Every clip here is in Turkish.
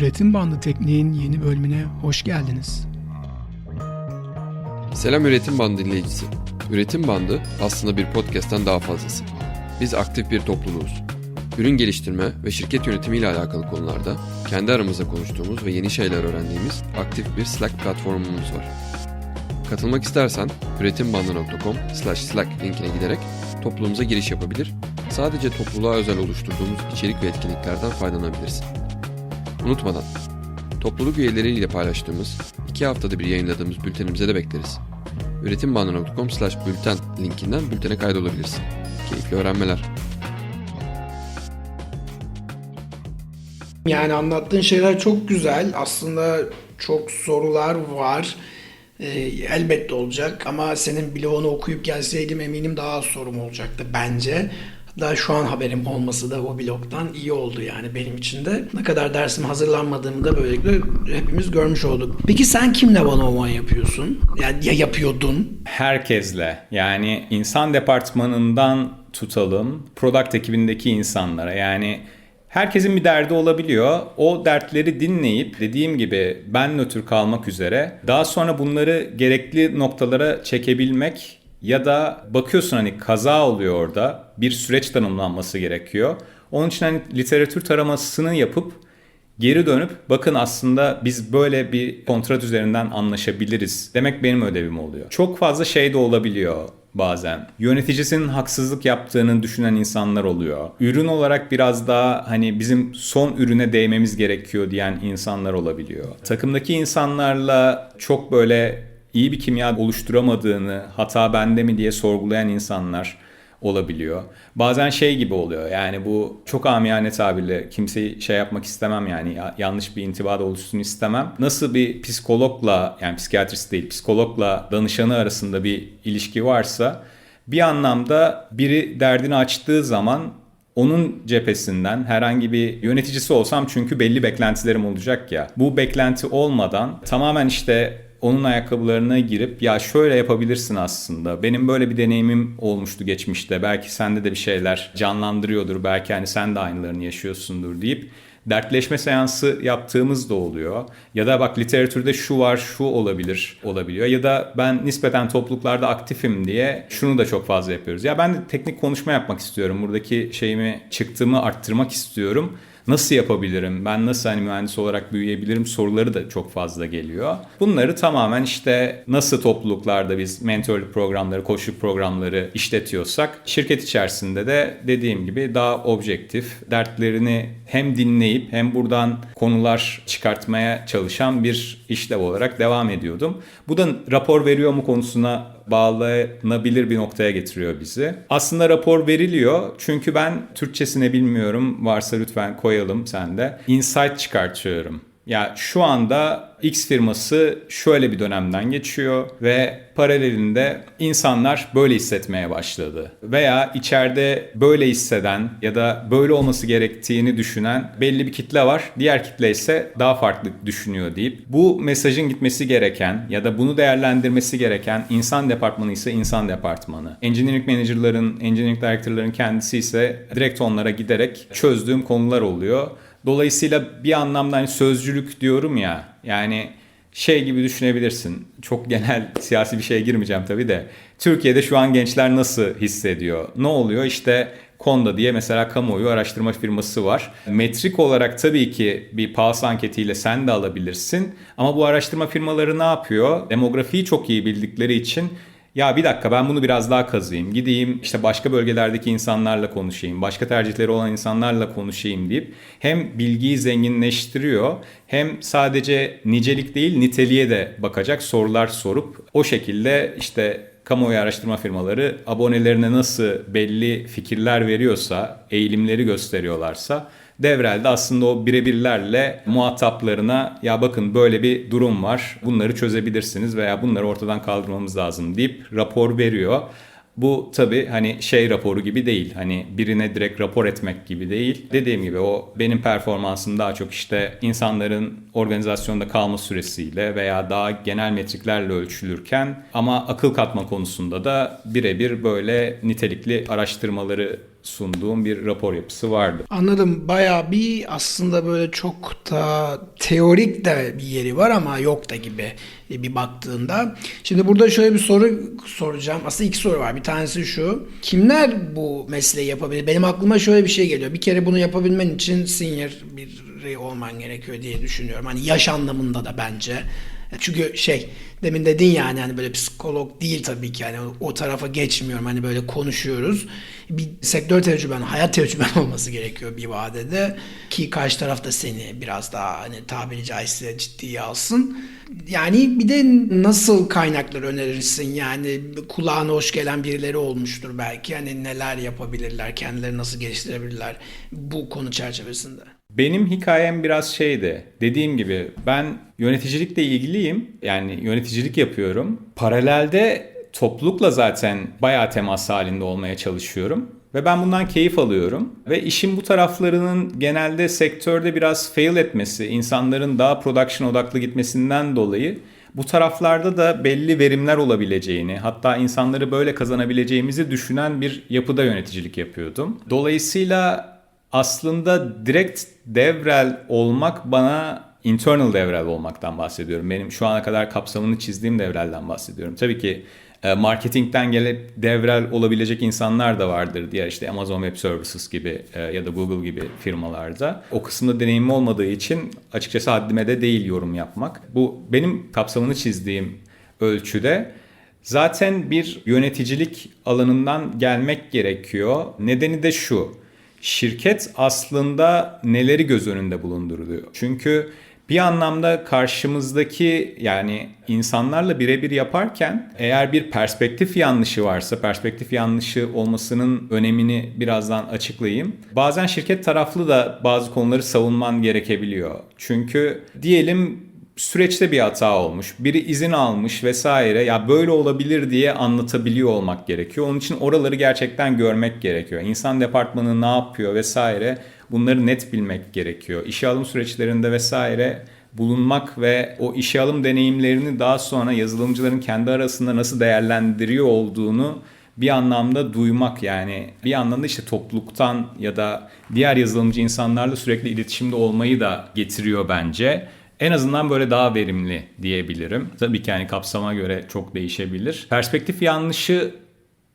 Üretim Bandı Tekniğin yeni bölümüne hoş geldiniz. Selam Üretim Bandı dinleyicisi. Üretim Bandı aslında bir podcast'ten daha fazlası. Biz aktif bir topluluğuz. Ürün geliştirme ve şirket yönetimi ile alakalı konularda kendi aramızda konuştuğumuz ve yeni şeyler öğrendiğimiz aktif bir Slack platformumuz var. Katılmak istersen üretimbandı.com slash linkine giderek topluluğumuza giriş yapabilir, sadece topluluğa özel oluşturduğumuz içerik ve etkinliklerden faydalanabilirsin. Unutmadan, topluluk üyeleriyle paylaştığımız, iki haftada bir yayınladığımız bültenimize de bekleriz. üretimbandı.com slash bülten linkinden bültene kaydolabilirsin. Keyifli öğrenmeler. Yani anlattığın şeyler çok güzel. Aslında çok sorular var. Ee, elbette olacak ama senin bloğunu okuyup gelseydim eminim daha az sorum olacaktı bence. Hatta şu an haberim olması da o bloktan iyi oldu yani benim için de. Ne kadar dersim hazırlanmadığımı da böylelikle hepimiz görmüş olduk. Peki sen kimle one on one yapıyorsun? Yani ya yapıyordun? herkesle yani insan departmanından tutalım product ekibindeki insanlara yani herkesin bir derdi olabiliyor. O dertleri dinleyip dediğim gibi ben nötr kalmak üzere daha sonra bunları gerekli noktalara çekebilmek ya da bakıyorsun hani kaza oluyor orada bir süreç tanımlanması gerekiyor. Onun için hani literatür taramasını yapıp Geri dönüp bakın aslında biz böyle bir kontrat üzerinden anlaşabiliriz demek benim ödevim oluyor. Çok fazla şey de olabiliyor bazen. Yöneticisinin haksızlık yaptığını düşünen insanlar oluyor. Ürün olarak biraz daha hani bizim son ürüne değmemiz gerekiyor diyen insanlar olabiliyor. Takımdaki insanlarla çok böyle iyi bir kimya oluşturamadığını, hata bende mi diye sorgulayan insanlar olabiliyor. Bazen şey gibi oluyor yani bu çok amiyane tabirle kimseyi şey yapmak istemem yani ya- yanlış bir intiba da oluşsun istemem. Nasıl bir psikologla yani psikiyatrist değil psikologla danışanı arasında bir ilişki varsa bir anlamda biri derdini açtığı zaman onun cephesinden herhangi bir yöneticisi olsam çünkü belli beklentilerim olacak ya. Bu beklenti olmadan tamamen işte onun ayakkabılarına girip ya şöyle yapabilirsin aslında. Benim böyle bir deneyimim olmuştu geçmişte. Belki sende de bir şeyler canlandırıyordur. Belki hani sen de aynılarını yaşıyorsundur deyip dertleşme seansı yaptığımız da oluyor. Ya da bak literatürde şu var, şu olabilir, olabiliyor. Ya da ben nispeten topluluklarda aktifim diye şunu da çok fazla yapıyoruz. Ya ben de teknik konuşma yapmak istiyorum. Buradaki şeyimi, çıktığımı arttırmak istiyorum. Nasıl yapabilirim? Ben nasıl hani mühendis olarak büyüyebilirim? Soruları da çok fazla geliyor. Bunları tamamen işte nasıl topluluklarda biz mentorluk programları, koçluk programları işletiyorsak şirket içerisinde de dediğim gibi daha objektif, dertlerini hem dinleyip hem buradan konular çıkartmaya çalışan bir işlev olarak devam ediyordum. Bu da rapor veriyor mu konusuna bağlanabilir bir noktaya getiriyor bizi. Aslında rapor veriliyor çünkü ben Türkçesine bilmiyorum varsa lütfen koyalım sen de. Insight çıkartıyorum. Ya şu anda X firması şöyle bir dönemden geçiyor ve paralelinde insanlar böyle hissetmeye başladı. Veya içeride böyle hisseden ya da böyle olması gerektiğini düşünen belli bir kitle var. Diğer kitle ise daha farklı düşünüyor deyip bu mesajın gitmesi gereken ya da bunu değerlendirmesi gereken insan departmanı ise insan departmanı. Engineering manager'ların, engineering director'ların kendisi ise direkt onlara giderek çözdüğüm konular oluyor. Dolayısıyla bir anlamda hani sözcülük diyorum ya yani şey gibi düşünebilirsin. Çok genel siyasi bir şeye girmeyeceğim tabii de. Türkiye'de şu an gençler nasıl hissediyor? Ne oluyor? İşte Konda diye mesela kamuoyu araştırma firması var. Metrik olarak tabii ki bir pulse anketiyle sen de alabilirsin. Ama bu araştırma firmaları ne yapıyor? Demografiyi çok iyi bildikleri için ya bir dakika ben bunu biraz daha kazıyım. Gideyim işte başka bölgelerdeki insanlarla konuşayım. Başka tercihleri olan insanlarla konuşayım deyip hem bilgiyi zenginleştiriyor hem sadece nicelik değil niteliğe de bakacak sorular sorup o şekilde işte kamuoyu araştırma firmaları abonelerine nasıl belli fikirler veriyorsa, eğilimleri gösteriyorlarsa Devrelde aslında o birebirlerle muhataplarına ya bakın böyle bir durum var bunları çözebilirsiniz veya bunları ortadan kaldırmamız lazım deyip rapor veriyor. Bu tabii hani şey raporu gibi değil. Hani birine direkt rapor etmek gibi değil. Dediğim gibi o benim performansım daha çok işte insanların organizasyonda kalma süresiyle veya daha genel metriklerle ölçülürken ama akıl katma konusunda da birebir böyle nitelikli araştırmaları sunduğum bir rapor yapısı vardı. Anladım. Bayağı bir aslında böyle çok da teorik de bir yeri var ama yok da gibi bir baktığında. Şimdi burada şöyle bir soru soracağım. Aslında iki soru var. Bir tanesi şu. Kimler bu mesleği yapabilir? Benim aklıma şöyle bir şey geliyor. Bir kere bunu yapabilmen için senior biri olman gerekiyor diye düşünüyorum. Hani yaş anlamında da bence. Çünkü şey demin dedin yani hani böyle psikolog değil tabii ki yani o tarafa geçmiyorum hani böyle konuşuyoruz. Bir sektör tecrüben, hayat tecrüben olması gerekiyor bir vadede ki karşı taraf da seni biraz daha hani tabiri caizse ciddiye alsın. Yani bir de nasıl kaynaklar önerirsin? Yani kulağına hoş gelen birileri olmuştur belki. Hani neler yapabilirler, kendileri nasıl geliştirebilirler bu konu çerçevesinde. Benim hikayem biraz şeydi. Dediğim gibi ben yöneticilikle ilgiliyim. Yani yöneticilik yapıyorum. Paralelde toplulukla zaten bayağı temas halinde olmaya çalışıyorum. Ve ben bundan keyif alıyorum. Ve işin bu taraflarının genelde sektörde biraz fail etmesi, insanların daha production odaklı gitmesinden dolayı bu taraflarda da belli verimler olabileceğini, hatta insanları böyle kazanabileceğimizi düşünen bir yapıda yöneticilik yapıyordum. Dolayısıyla aslında direkt devrel olmak bana internal devrel olmaktan bahsediyorum. Benim şu ana kadar kapsamını çizdiğim devrelden bahsediyorum. Tabii ki e, marketingten gelip devrel olabilecek insanlar da vardır diğer işte Amazon Web Services gibi e, ya da Google gibi firmalarda. O kısımda deneyimim olmadığı için açıkçası haddime de değil yorum yapmak. Bu benim kapsamını çizdiğim ölçüde zaten bir yöneticilik alanından gelmek gerekiyor. Nedeni de şu. Şirket aslında neleri göz önünde bulunduruyor? Çünkü bir anlamda karşımızdaki yani insanlarla birebir yaparken eğer bir perspektif yanlışı varsa perspektif yanlışı olmasının önemini birazdan açıklayayım. Bazen şirket taraflı da bazı konuları savunman gerekebiliyor. Çünkü diyelim süreçte bir hata olmuş, biri izin almış vesaire ya böyle olabilir diye anlatabiliyor olmak gerekiyor. Onun için oraları gerçekten görmek gerekiyor. İnsan departmanı ne yapıyor vesaire bunları net bilmek gerekiyor. İşe alım süreçlerinde vesaire bulunmak ve o işe alım deneyimlerini daha sonra yazılımcıların kendi arasında nasıl değerlendiriyor olduğunu bir anlamda duymak yani bir anlamda işte topluluktan ya da diğer yazılımcı insanlarla sürekli iletişimde olmayı da getiriyor bence. En azından böyle daha verimli diyebilirim. Tabii ki yani kapsama göre çok değişebilir. Perspektif yanlışı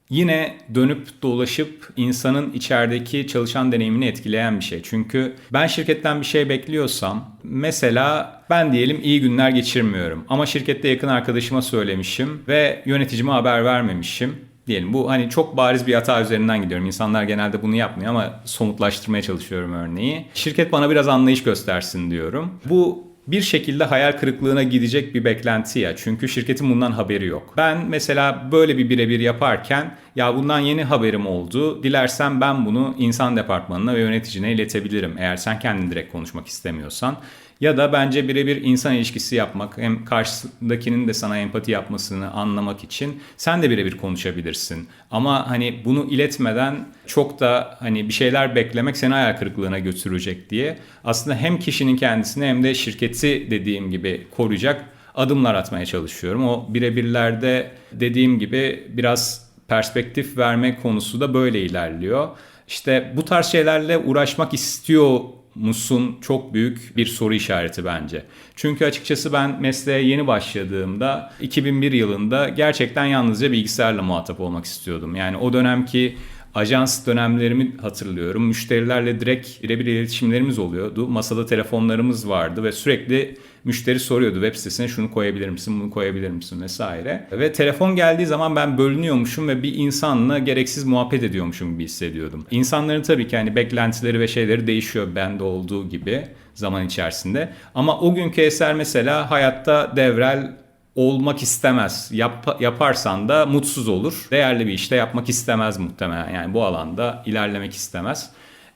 yine dönüp dolaşıp insanın içerideki çalışan deneyimini etkileyen bir şey. Çünkü ben şirketten bir şey bekliyorsam mesela ben diyelim iyi günler geçirmiyorum ama şirkette yakın arkadaşıma söylemişim ve yöneticime haber vermemişim diyelim. Bu hani çok bariz bir hata üzerinden gidiyorum. İnsanlar genelde bunu yapmıyor ama somutlaştırmaya çalışıyorum örneği. Şirket bana biraz anlayış göstersin diyorum. Bu bir şekilde hayal kırıklığına gidecek bir beklenti ya. Çünkü şirketin bundan haberi yok. Ben mesela böyle bir birebir yaparken ya bundan yeni haberim oldu. Dilersen ben bunu insan departmanına ve yöneticine iletebilirim. Eğer sen kendin direkt konuşmak istemiyorsan. Ya da bence birebir insan ilişkisi yapmak hem karşısındakinin de sana empati yapmasını anlamak için sen de birebir konuşabilirsin. Ama hani bunu iletmeden çok da hani bir şeyler beklemek seni hayal kırıklığına götürecek diye aslında hem kişinin kendisini hem de şirketi dediğim gibi koruyacak adımlar atmaya çalışıyorum. O birebirlerde dediğim gibi biraz perspektif verme konusu da böyle ilerliyor. İşte bu tarz şeylerle uğraşmak istiyor musun çok büyük bir soru işareti bence. Çünkü açıkçası ben mesleğe yeni başladığımda 2001 yılında gerçekten yalnızca bilgisayarla muhatap olmak istiyordum. Yani o dönemki ajans dönemlerimi hatırlıyorum. Müşterilerle direkt birebir iletişimlerimiz oluyordu. Masada telefonlarımız vardı ve sürekli müşteri soruyordu web sitesine şunu koyabilir misin, bunu koyabilir misin vesaire. Ve telefon geldiği zaman ben bölünüyormuşum ve bir insanla gereksiz muhabbet ediyormuşum gibi hissediyordum. İnsanların tabii ki hani beklentileri ve şeyleri değişiyor bende olduğu gibi zaman içerisinde. Ama o günkü eser mesela hayatta devrel olmak istemez. Yap, yaparsan da mutsuz olur. Değerli bir işte yapmak istemez muhtemelen. Yani bu alanda ilerlemek istemez.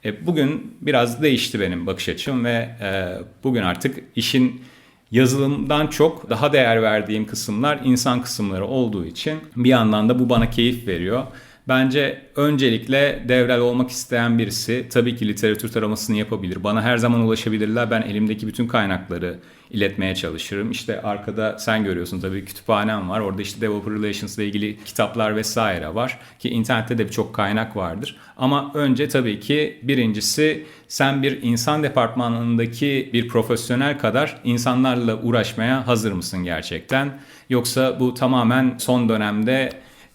E, bugün biraz değişti benim bakış açım ve e, bugün artık işin yazılımdan çok daha değer verdiğim kısımlar insan kısımları olduğu için bir yandan da bu bana keyif veriyor. Bence öncelikle devrel olmak isteyen birisi tabii ki literatür taramasını yapabilir. Bana her zaman ulaşabilirler. Ben elimdeki bütün kaynakları iletmeye çalışırım. İşte arkada sen görüyorsun tabii kütüphanem var. Orada işte developer relations ile ilgili kitaplar vesaire var. Ki internette de birçok kaynak vardır. Ama önce tabii ki birincisi sen bir insan departmanındaki bir profesyonel kadar insanlarla uğraşmaya hazır mısın gerçekten? Yoksa bu tamamen son dönemde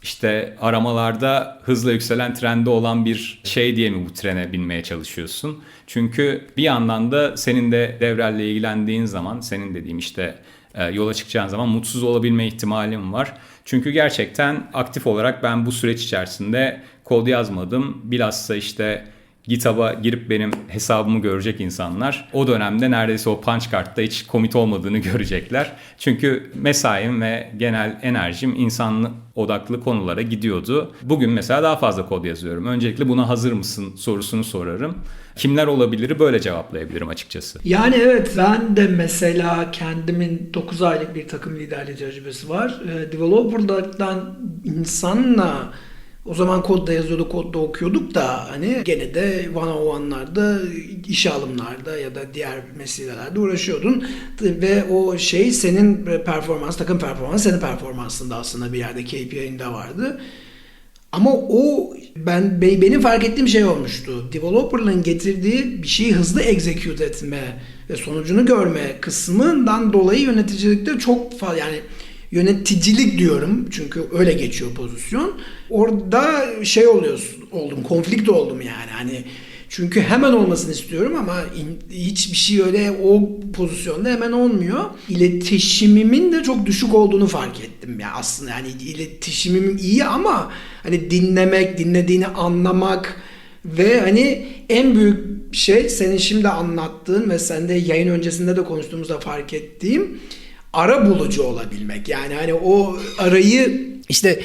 işte aramalarda hızla yükselen trende olan bir şey diye mi bu trene binmeye çalışıyorsun? Çünkü bir yandan da senin de devrelle ilgilendiğin zaman senin dediğim işte e, yola çıkacağın zaman mutsuz olabilme ihtimalim var. Çünkü gerçekten aktif olarak ben bu süreç içerisinde kod yazmadım. Bilhassa işte GitHub'a girip benim hesabımı görecek insanlar o dönemde neredeyse o punch kartta hiç komit olmadığını görecekler. Çünkü mesaim ve genel enerjim insan odaklı konulara gidiyordu. Bugün mesela daha fazla kod yazıyorum. Öncelikle buna hazır mısın sorusunu sorarım. Kimler olabilir böyle cevaplayabilirim açıkçası. Yani evet ben de mesela kendimin 9 aylık bir takım liderliği tecrübesi var. E, developer'dan insanla o zaman kodda yazıyorduk, kodda okuyorduk da hani gene de one on one'larda, işe alımlarda ya da diğer meselelerde uğraşıyordun. Ve o şey senin performans, takım performans senin performansında aslında bir yerde KPI'inde vardı. Ama o ben benim fark ettiğim şey olmuştu. Developer'ların getirdiği bir şeyi hızlı execute etme ve sonucunu görme kısmından dolayı yöneticilikte çok yani yöneticilik diyorum çünkü öyle geçiyor pozisyon. Orada şey oluyorsun oldum konflikt oldum yani hani çünkü hemen olmasını istiyorum ama hiçbir şey öyle o pozisyonda hemen olmuyor. İletişimimin de çok düşük olduğunu fark ettim ya aslında. Yani iletişimim iyi ama hani dinlemek, dinlediğini anlamak ve hani en büyük şey senin şimdi anlattığın ve sen de yayın öncesinde de konuştuğumuzda fark ettiğim ara bulucu olabilmek. Yani hani o arayı işte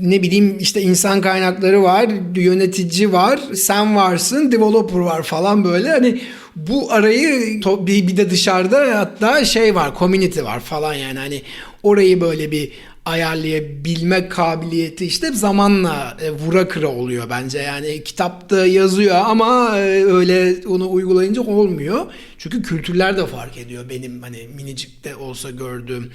ne bileyim işte insan kaynakları var, yönetici var, sen varsın, developer var falan böyle. Hani bu arayı bir, de dışarıda hatta şey var, community var falan yani hani orayı böyle bir ayarlayabilme kabiliyeti işte zamanla e, vura kıra oluyor bence. Yani kitapta yazıyor ama e, öyle onu uygulayınca olmuyor. Çünkü kültürler de fark ediyor benim hani minicikte olsa gördüğüm.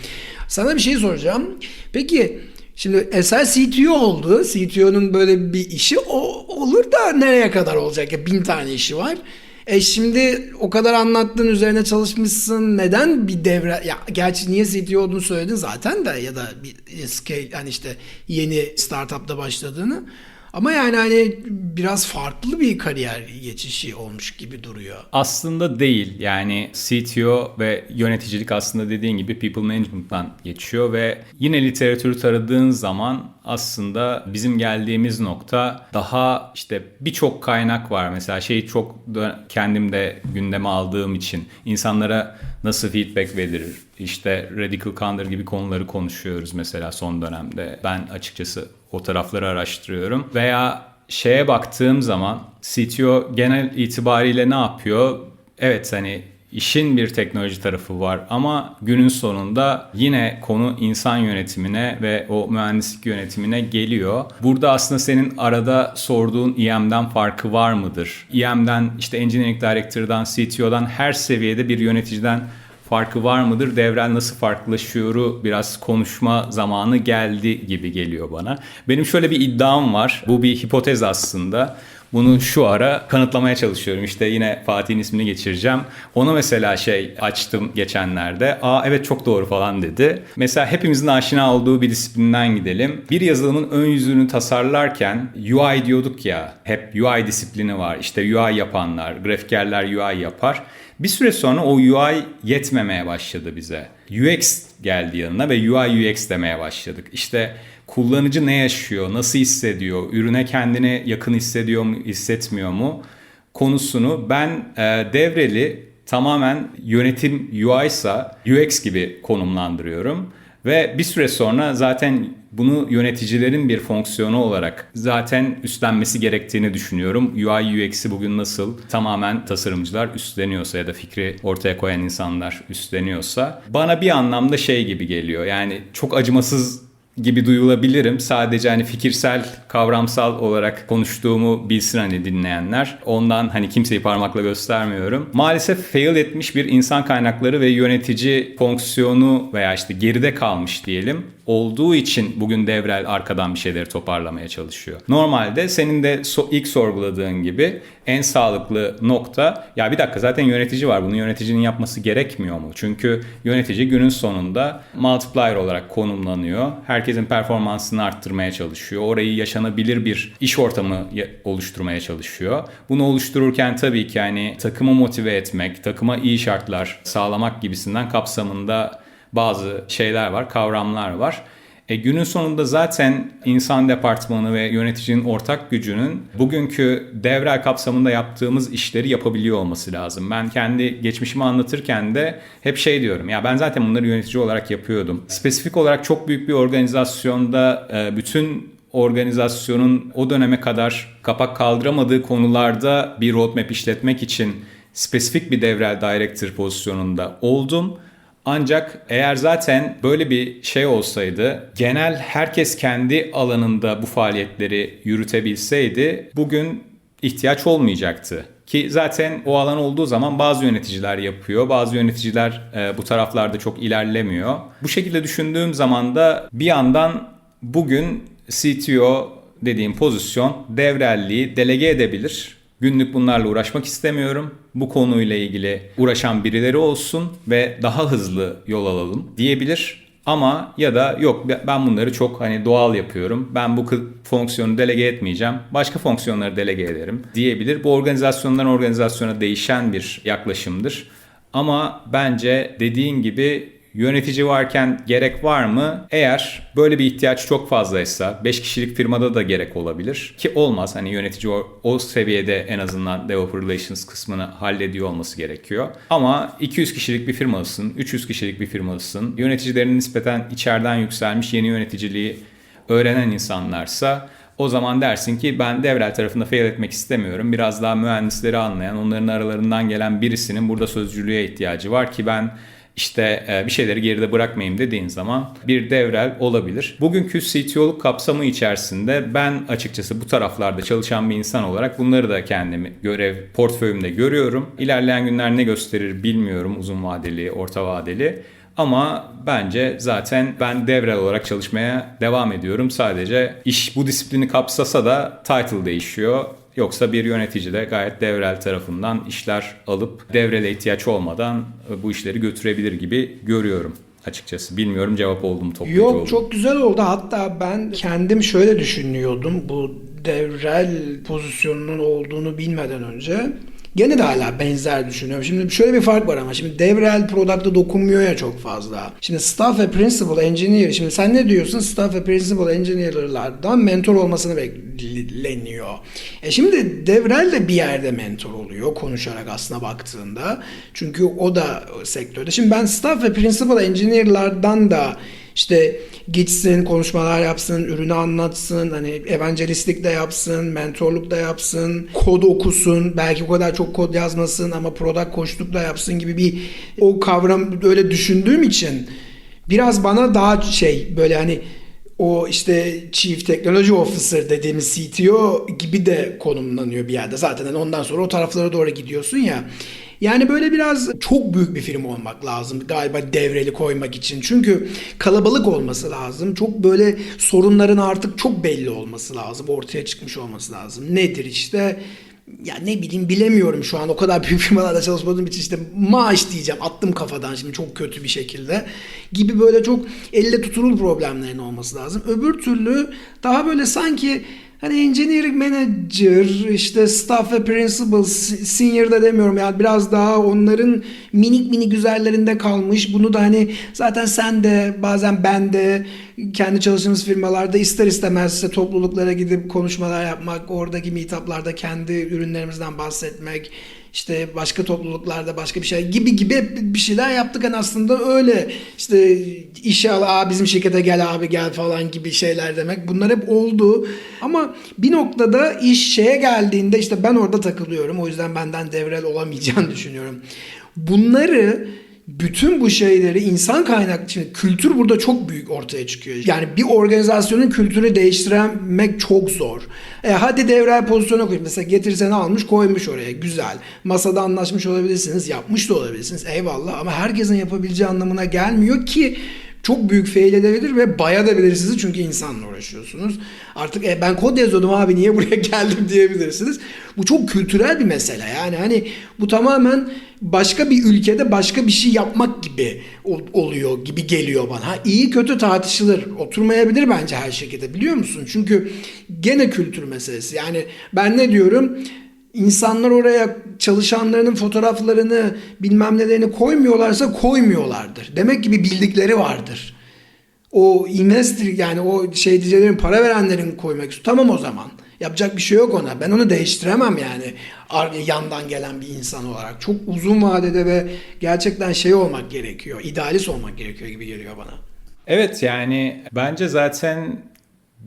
Sana bir şey soracağım. Peki Şimdi Eser CTO oldu. CTO'nun böyle bir işi o, olur da nereye kadar olacak? Ya bin tane işi var. E şimdi o kadar anlattığın üzerine çalışmışsın. Neden bir devre ya gerçi niye CTO olduğunu söyledin zaten de ya da bir scale hani işte yeni startupta başladığını. Ama yani hani biraz farklı bir kariyer geçişi olmuş gibi duruyor. Aslında değil. Yani CTO ve yöneticilik aslında dediğin gibi people management'tan geçiyor ve yine literatürü taradığın zaman aslında bizim geldiğimiz nokta daha işte birçok kaynak var. Mesela şeyi çok kendim de gündeme aldığım için insanlara nasıl feedback verilir? İşte radical candor gibi konuları konuşuyoruz mesela son dönemde. Ben açıkçası o tarafları araştırıyorum. Veya şeye baktığım zaman CTO genel itibariyle ne yapıyor? Evet hani işin bir teknoloji tarafı var ama günün sonunda yine konu insan yönetimine ve o mühendislik yönetimine geliyor. Burada aslında senin arada sorduğun EM'den farkı var mıdır? EM'den işte Engineering Director'dan, CTO'dan her seviyede bir yöneticiden farkı var mıdır? Devrel nasıl farklılaşıyoru biraz konuşma zamanı geldi gibi geliyor bana. Benim şöyle bir iddiam var. Bu bir hipotez aslında. Bunu şu ara kanıtlamaya çalışıyorum. İşte yine Fatih'in ismini geçireceğim. Ona mesela şey açtım geçenlerde. Aa evet çok doğru falan dedi. Mesela hepimizin aşina olduğu bir disiplinden gidelim. Bir yazılımın ön yüzünü tasarlarken UI diyorduk ya. Hep UI disiplini var. İşte UI yapanlar, grafikerler UI yapar. Bir süre sonra o UI yetmemeye başladı bize. UX geldi yanına ve UI UX demeye başladık. İşte kullanıcı ne yaşıyor, nasıl hissediyor, ürüne kendini yakın hissediyor mu, hissetmiyor mu konusunu ben e, devreli tamamen yönetim UI ise UX gibi konumlandırıyorum. Ve bir süre sonra zaten bunu yöneticilerin bir fonksiyonu olarak zaten üstlenmesi gerektiğini düşünüyorum. UI UX'i bugün nasıl tamamen tasarımcılar üstleniyorsa ya da fikri ortaya koyan insanlar üstleniyorsa bana bir anlamda şey gibi geliyor. Yani çok acımasız gibi duyulabilirim. Sadece hani fikirsel, kavramsal olarak konuştuğumu bilsin hani dinleyenler. Ondan hani kimseyi parmakla göstermiyorum. Maalesef fail etmiş bir insan kaynakları ve yönetici fonksiyonu veya işte geride kalmış diyelim olduğu için bugün Devrel arkadan bir şeyleri toparlamaya çalışıyor. Normalde senin de so- ilk sorguladığın gibi en sağlıklı nokta ya bir dakika zaten yönetici var bunu yöneticinin yapması gerekmiyor mu? Çünkü yönetici günün sonunda multiplier olarak konumlanıyor. Herkesin performansını arttırmaya çalışıyor. Orayı yaşanabilir bir iş ortamı ya- oluşturmaya çalışıyor. Bunu oluştururken tabii ki hani takımı motive etmek, takıma iyi şartlar sağlamak gibisinden kapsamında bazı şeyler var, kavramlar var. E, günün sonunda zaten insan departmanı ve yöneticinin ortak gücünün bugünkü devrel kapsamında yaptığımız işleri yapabiliyor olması lazım. Ben kendi geçmişimi anlatırken de hep şey diyorum ya ben zaten bunları yönetici olarak yapıyordum. Spesifik olarak çok büyük bir organizasyonda e, bütün organizasyonun o döneme kadar kapak kaldıramadığı konularda bir roadmap işletmek için spesifik bir devrel director pozisyonunda oldum. Ancak eğer zaten böyle bir şey olsaydı, genel herkes kendi alanında bu faaliyetleri yürütebilseydi bugün ihtiyaç olmayacaktı. Ki zaten o alan olduğu zaman bazı yöneticiler yapıyor, bazı yöneticiler e, bu taraflarda çok ilerlemiyor. Bu şekilde düşündüğüm zaman da bir yandan bugün CTO dediğim pozisyon devrelliği delege edebilir. Günlük bunlarla uğraşmak istemiyorum. Bu konuyla ilgili uğraşan birileri olsun ve daha hızlı yol alalım diyebilir. Ama ya da yok ben bunları çok hani doğal yapıyorum. Ben bu fonksiyonu delege etmeyeceğim. Başka fonksiyonları delege ederim diyebilir. Bu organizasyondan organizasyona değişen bir yaklaşımdır. Ama bence dediğin gibi Yönetici varken gerek var mı? Eğer böyle bir ihtiyaç çok fazlaysa 5 kişilik firmada da gerek olabilir. Ki olmaz hani yönetici o, o seviyede en azından developer relations kısmını hallediyor olması gerekiyor. Ama 200 kişilik bir firmalısın, 300 kişilik bir firmalısın. Yöneticilerin nispeten içeriden yükselmiş yeni yöneticiliği öğrenen insanlarsa o zaman dersin ki ben devrel tarafında fail etmek istemiyorum. Biraz daha mühendisleri anlayan, onların aralarından gelen birisinin burada sözcülüğe ihtiyacı var ki ben işte e, bir şeyleri geride bırakmayayım dediğin zaman bir devrel olabilir. Bugünkü CTO'luk kapsamı içerisinde ben açıkçası bu taraflarda çalışan bir insan olarak bunları da kendimi görev portföyümde görüyorum. İlerleyen günler ne gösterir bilmiyorum uzun vadeli, orta vadeli. Ama bence zaten ben devrel olarak çalışmaya devam ediyorum. Sadece iş bu disiplini kapsasa da title değişiyor. Yoksa bir yönetici de gayet devrel tarafından işler alıp devrele ihtiyaç olmadan bu işleri götürebilir gibi görüyorum açıkçası. Bilmiyorum cevap oldu mu toplayıcı Yok mu? çok güzel oldu. Hatta ben kendim şöyle düşünüyordum. Bu devrel pozisyonunun olduğunu bilmeden önce. Gene de hala benzer düşünüyorum. Şimdi şöyle bir fark var ama şimdi devrel product'a dokunmuyor ya çok fazla. Şimdi staff ve principal engineer. Şimdi sen ne diyorsun? Staff ve principal engineer'lardan mentor olmasını bekleniyor. E şimdi devrel de bir yerde mentor oluyor konuşarak aslına baktığında. Çünkü o da sektörde. Şimdi ben staff ve principal engineer'lardan da işte gitsin, konuşmalar yapsın, ürünü anlatsın, hani evangelistlik de yapsın, mentorluk da yapsın, kod okusun, belki o kadar çok kod yazmasın ama product koçluk da yapsın gibi bir o kavram öyle düşündüğüm için biraz bana daha şey böyle hani o işte Chief Technology Officer dediğimiz CTO gibi de konumlanıyor bir yerde. Zaten hani ondan sonra o taraflara doğru gidiyorsun ya. Yani böyle biraz çok büyük bir firma olmak lazım galiba devreli koymak için. Çünkü kalabalık olması lazım. Çok böyle sorunların artık çok belli olması lazım. Ortaya çıkmış olması lazım. Nedir işte ya ne bileyim bilemiyorum şu an o kadar büyük firmalarda çalışmadığım için işte maaş diyeceğim attım kafadan şimdi çok kötü bir şekilde gibi böyle çok elle tutulur problemlerin olması lazım. Öbür türlü daha böyle sanki hani engineering manager işte staff ve principal senior da demiyorum yani biraz daha onların minik minik üzerlerinde kalmış. Bunu da hani zaten sen de bazen ben de kendi çalıştığımız firmalarda ister istemez işte topluluklara gidip konuşmalar yapmak oradaki meetuplarda kendi ürünlerimizden bahsetmek işte başka topluluklarda başka bir şey gibi gibi bir şeyler yaptık. Hani aslında öyle. İşte işe al Aa, bizim şirkete gel abi gel falan gibi şeyler demek. Bunlar hep oldu. Ama bir noktada iş şeye geldiğinde işte ben orada takılıyorum. O yüzden benden devrel olamayacağını düşünüyorum. Bunları bütün bu şeyleri insan kaynaklı şimdi kültür burada çok büyük ortaya çıkıyor. Yani bir organizasyonun kültürü değiştirmek çok zor. E hadi devrel pozisyona koy. Mesela getirseni almış koymuş oraya. Güzel. Masada anlaşmış olabilirsiniz. Yapmış da olabilirsiniz. Eyvallah ama herkesin yapabileceği anlamına gelmiyor ki çok büyük fail edebilir ve bayabilir sizi çünkü insanla uğraşıyorsunuz. Artık e, ben kod yazıyordum abi niye buraya geldim diyebilirsiniz. Bu çok kültürel bir mesele yani hani bu tamamen başka bir ülkede başka bir şey yapmak gibi ol- oluyor gibi geliyor bana. Ha, iyi kötü tartışılır. Oturmayabilir bence her şirkete biliyor musun? Çünkü gene kültür meselesi. Yani ben ne diyorum? İnsanlar oraya çalışanlarının fotoğraflarını bilmem nelerini koymuyorlarsa koymuyorlardır. Demek ki bir bildikleri vardır. O investor yani o şey diyeceğlerin para verenlerin koymak istiyor. Tamam o zaman. Yapacak bir şey yok ona. Ben onu değiştiremem yani yandan gelen bir insan olarak. Çok uzun vadede ve gerçekten şey olmak gerekiyor. idealist olmak gerekiyor gibi geliyor bana. Evet yani bence zaten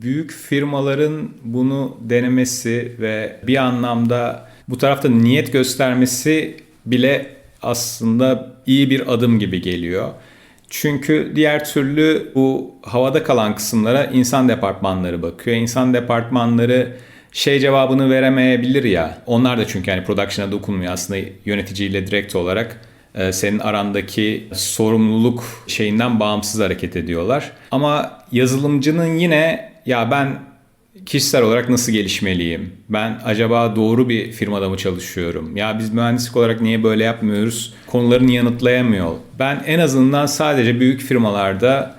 büyük firmaların bunu denemesi ve bir anlamda bu tarafta niyet göstermesi bile aslında iyi bir adım gibi geliyor. Çünkü diğer türlü bu havada kalan kısımlara insan departmanları bakıyor. İnsan departmanları şey cevabını veremeyebilir ya. Onlar da çünkü yani production'a dokunmuyor aslında yöneticiyle direkt olarak senin arandaki sorumluluk şeyinden bağımsız hareket ediyorlar. Ama yazılımcının yine ya ben kişisel olarak nasıl gelişmeliyim? Ben acaba doğru bir firmada mı çalışıyorum? Ya biz mühendislik olarak niye böyle yapmıyoruz? Konularını yanıtlayamıyor. Ben en azından sadece büyük firmalarda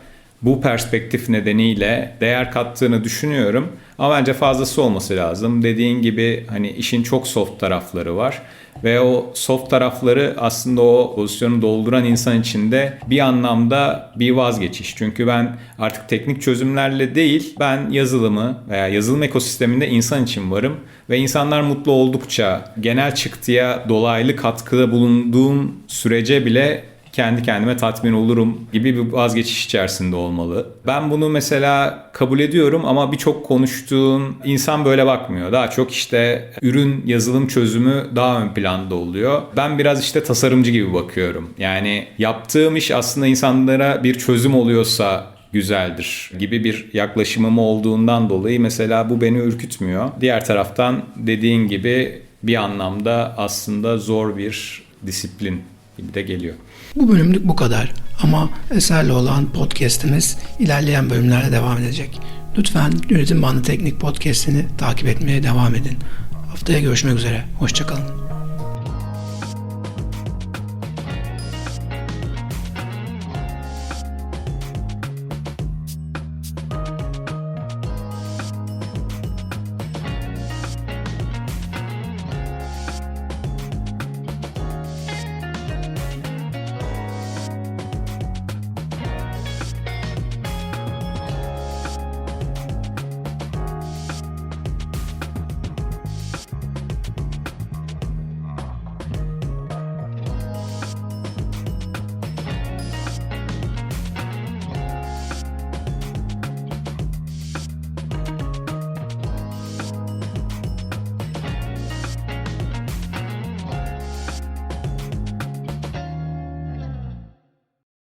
bu perspektif nedeniyle değer kattığını düşünüyorum. Ama bence fazlası olması lazım. Dediğin gibi hani işin çok soft tarafları var. Ve o soft tarafları aslında o pozisyonu dolduran insan için de bir anlamda bir vazgeçiş. Çünkü ben artık teknik çözümlerle değil ben yazılımı veya yazılım ekosisteminde insan için varım. Ve insanlar mutlu oldukça genel çıktıya dolaylı katkıda bulunduğum sürece bile kendi kendime tatmin olurum gibi bir vazgeçiş içerisinde olmalı. Ben bunu mesela kabul ediyorum ama birçok konuştuğum insan böyle bakmıyor. Daha çok işte ürün yazılım çözümü daha ön planda oluyor. Ben biraz işte tasarımcı gibi bakıyorum. Yani yaptığım iş aslında insanlara bir çözüm oluyorsa güzeldir gibi bir yaklaşımım olduğundan dolayı mesela bu beni ürkütmüyor. Diğer taraftan dediğin gibi bir anlamda aslında zor bir disiplin gibi de geliyor. Bu bölümlük bu kadar ama eserli olan podcast'imiz ilerleyen bölümlerde devam edecek. Lütfen Yönetim Bandı Teknik Podcast'ini takip etmeye devam edin. Haftaya görüşmek üzere. Hoşçakalın.